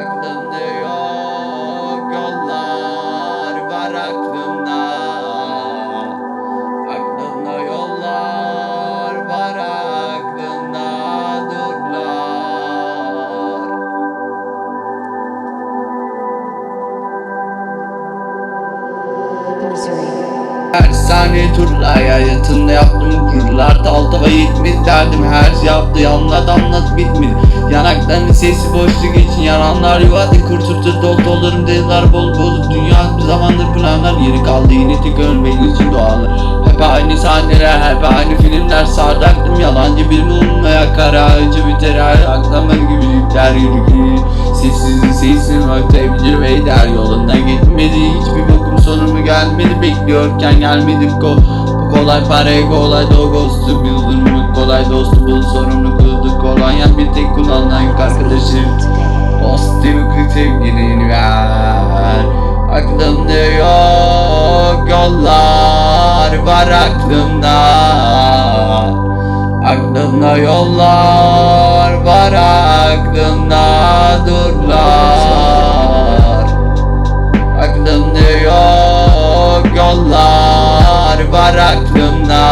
aklımda yok yollar var aklımda. Aklımda yollar var aklımda durlar. Her saniye turlar hayatında yaptığım gururlarda şey yaptı anlat anlat bitmedi. Yanaklarının sesi boşluk için yaranlar yuvadı kurturtur dol dolarım dediler bol bol Dünya. Bir zamandır planlar yeri kaldı yine tek ölmek için dualar Hep aynı sahneler hep aynı filmler sardaktım yalancı bir bulunmaya kara. Acı biter her aklama gibi yükler yürü Sessizin sesin ötebilir ve der yolunda gitmedi. Hiçbir bokum sonumu gelmedi bekliyorken gelmedi ko kolay parayı kolay ghostu Bildirmek kolay dostu bul sorumlu kıldı kolonya Bir tek kullanılan yük arkadaşı Pozitif sevgilini ver Aklımda yok yollar var aklımda. Aklımda yollar var aklımda. Durlar yollar aklımda.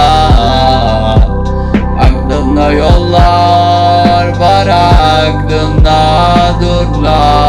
Aklımda yollar var aklımda durlar